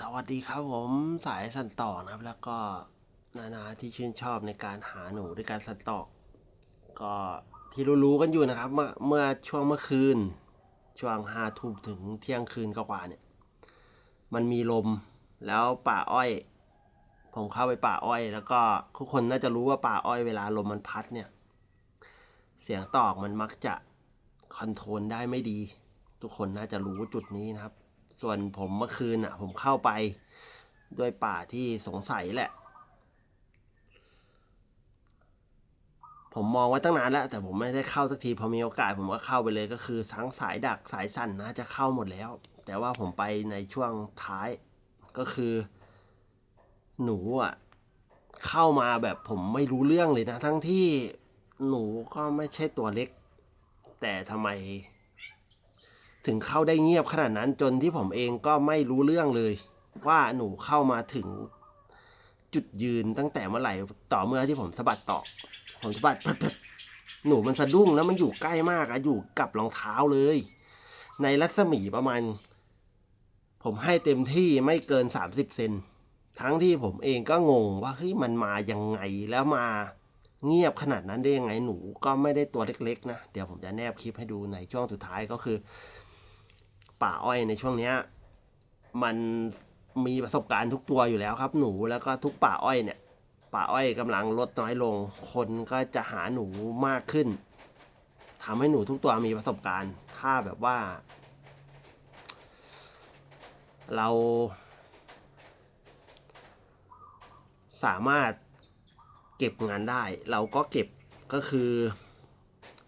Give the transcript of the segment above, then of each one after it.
สวัสดีครับผมสายสันต่อนะครับ แล้วก็นานาที่ชื่นชอบในการหาหนูด้วยการสันต่อก็ที่รู้ๆกันอยู่นะครับ เมื่อเมื่อช่วงเมื่อคืน ช่วงห้าทุ่มถึงเที่ยงคืนกว่าเนี่ย มันมีลมแล้วป่าอ้อย ผมเข้าไปป่าอ้อย แล้วก็ทุกคนน่าจะรู้ว่าป่าอ้อยเวลาลมมันพัดเนี่ย เสียงตอกมันมักจะคอนโทรลได้ไม่ดี ทุกคนน่าจะรู้จุดนี้นะครับ ส่วนผมเมื่อคืนอะ ผมเข้าไปด้วยป่าที่สงสัยแหละ ผมมองไว้ตั้งนานแล้ว แต่ผมไม่ได้เข้าสักทีพอมีโอกาสผมก็เข้าไปเลยก็คือทั้งสายดักสายสั่นน่าจะเข้าหมดแล้ว แต่ว่าผมไปในช่วงท้ายก็คือ หนูอะ เข้ามาแบบผมไม่รู้เรื่องเลยนะ ทั้งที่หนูก็ไม่ใช่ตัวเล็ก แต่ทำไม ถึงเข้าได้เงียบขนาดนั้นจนที่ผมเองก็ไม่รู้เรื่องเลย ว่าหนูเข้ามาถึงจุดยืนตั้งแต่เมื่อไหร่ต่อเมื่อที่ผมสะบัดต่อ ผมสะบัดปดหนูมันสะดุ้งแล้วมันอยู่ใกล้มากอะอยู่กับรองเท้าเลย ในรัศมีประมาณ ผมให้เต็มที่ไม่เกินสามสิบเซนทั้งที่ผมเองก็งงว่าเฮ้ยมันมายังไงแล้วมาเงียบขนาดนั้นได้ยังไงหนูก็ไม่ได้ตัวเล็กๆนะ เดี๋ยวผมจะแนบคลิปให้ดูในช่วงสุดท้ายก็คือ ป่าอ้อยในช่วงเนี้ยมันมีประสบการณ์ทุกตัวอยู่แล้วครับ หนูแล้วก็ทุกป่าอ้อยเนี่ย ป่าอ้อยกำลังลดน้อยลง คนก็จะหาหนูมากขึ้นทำให้หนูทุกตัวมีประสบการณ์ ถ้าแบบว่า เรา สามารถเก็บงานได้ เราก็เก็บก็คือ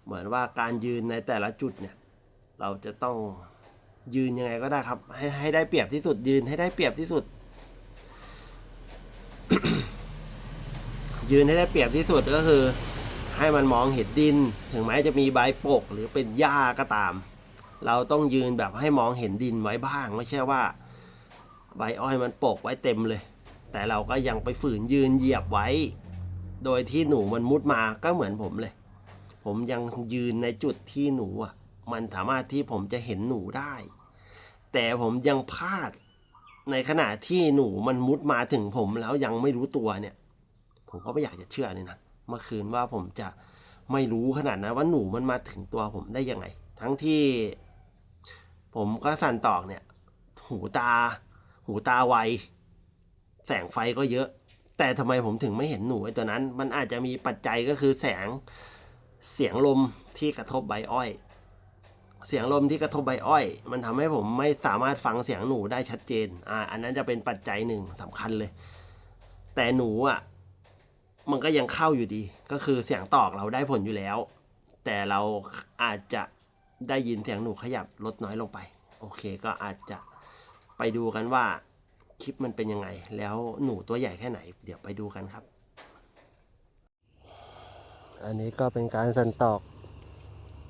เหมือนว่าการยืนในแต่ละจุดเนี่ย เราจะต้อง ยืนยังไงก็ได้ครับ ให้ให้ได้เปรียบที่สุดยืนให้ได้เปรียบที่สุด ยืนให้ได้เปรียบที่สุดก็คือ ให้มันมองเห็นดิน ถึงแม้จะมีใบปกหรือเป็นหญ้าก็ตาม เราต้องยืนแบบให้มองเห็นดินไว้บ้าง ไม่ใช่ว่า ใบอ้อยมันปกไว้เต็มเลย แต่เราก็ยังไปฝืนยืนเหยียบไว้ โดยที่หนูมันมุดมาก็เหมือนผมเลย ผมยังยืนในจุดที่หนูอะมันสามารถที่ผมจะเห็นหนูได้ แต่ผมยังพลาดในขณะที่หนูมันมุดมาถึงผมแล้วยังไม่รู้ตัวเนี่ย ผมก็ไม่อยากจะเชื่อเลยนะเมื่อคืนว่าผมจะไม่รู้ขนาดนั้นว่าหนูมันมาถึงตัวผมได้ยังไง ทั้งที่ ผมก็สั่นตอกเนี่ย หูตา หูตาไว แสงไฟก็เยอะ แต่ทำไมผมถึงไม่เห็นหนูไอ้ตัวนั้น มันอาจจะมีปัจจัยก็คือแสงเสียงลมที่กระทบใบอ้อย เสียงลมที่กระทบใบอ้อย มันทำให้ผมไม่สามารถฟังเสียงหนูได้ชัดเจน อ่า อันนั้นจะเป็นปัจจัยหนึ่งสำคัญเลย แต่หนูอะ มันก็ยังเข้าอยู่ดี ก็คือเสียงตอกเราได้ผลอยู่แล้ว แต่เราอาจจะได้ยินเสียงหนูขยับลดน้อยลงไป โอเค ก็อาจจะไปดูกันว่าคลิปมันเป็นยังไง แล้วหนูตัวใหญ่แค่ไหน เดี๋ยวไปดูกันครับ อันนี้ก็เป็นการสันตอก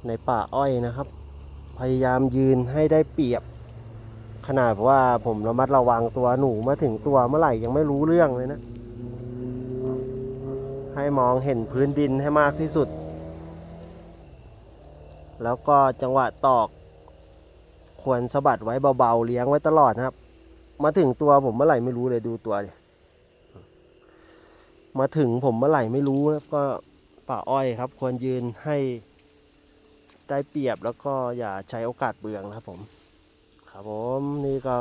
ในป่าอ้อยนะครับ พยายามยืนให้ได้เปรียบ ขนาดว่าผมระมัดระวังตัวหนูมาถึงตัวเมื่อไหร่ยังไม่รู้เรื่องเลยนะ ให้มองเห็นพื้นดินให้มากที่สุด แล้วก็จังหวะตอก ควรสะบัดไว้เบาๆเลี้ยงไว้ตลอดนะครับ มาถึงตัวผมเมื่อไหร่ไม่รู้เลยดูตัวดิมาถึงผมเมื่อไหร่ไม่รู้นะก็ป่าอ้อยครับ ควรยืนให้ ได้เปรียบแล้วก็อย่าใช้โอกาสเบืองนะครับผม ครับผมนี่ก็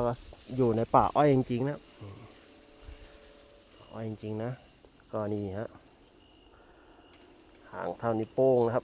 อยู่ในป่าอ้อยจริงๆนะอ้อยจริงๆนะก็นี่ฮะห่างเท่านิ้วโป้งนะครับ